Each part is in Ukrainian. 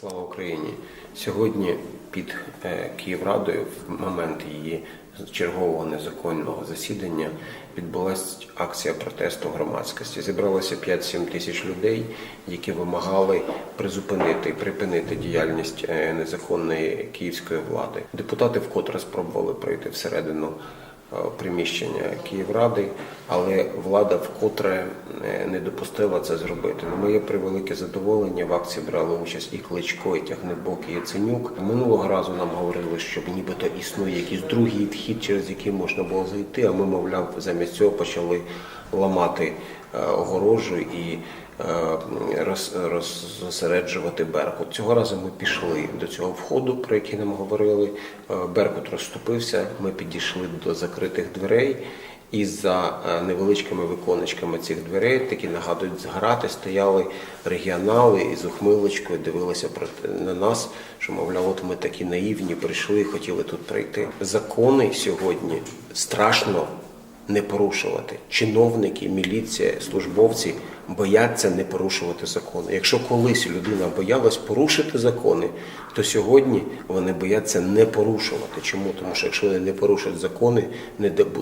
Слава Україні! Сьогодні під е, Київрадою, в момент її чергового незаконного засідання, відбулася акція протесту громадськості. Зібралося 5-7 тисяч людей, які вимагали призупинити і припинити діяльність е, незаконної київської влади. Депутати вкотре спробували пройти всередину приміщення Київради, але влада вкотре е, не допустила це зробити. На моє превелике задоволення в акції брали участь і Кличко, і Тягнебок, і Яценюк. Минулого разу нам говорили, що нібито існує якийсь другий вхід, через який можна було зайти. А ми, мовляв, замість цього почали ламати е, огорожу і е, роз, роз- зосереджувати Беркут. Цього разу ми пішли до цього входу, про який нам говорили. Е, Беркут розступився. Ми підійшли до закритих дверей. І за е, невеличкими виконечками цих дверей, такі нагадують зграти, стояли регіонали і з ухмилочкою дивилися на нас, що мовляв, от ми такі наївні прийшли і хотіли тут прийти. Закони сьогодні страшно не порушувати. Чиновники, міліція, службовці бояться не порушувати закони. Якщо колись людина боялась порушити закони, то сьогодні вони бояться не порушувати. Чому? Тому що якщо вони не порушать закони,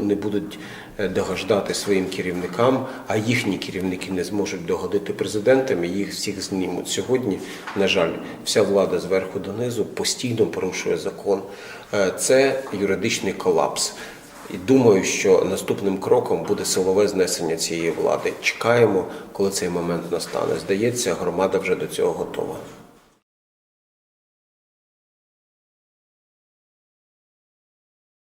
не будуть е, догождати своїм керівникам, а їхні керівники не зможуть догодити президентам, і їх всіх знімуть. Сьогодні, на жаль, вся влада зверху донизу постійно порушує закон. Е, Це юридичний колапс. І думаю, що наступним кроком буде силове знесення цієї влади. Чекаємо, коли цей момент настане. Здається, громада вже до цього готова.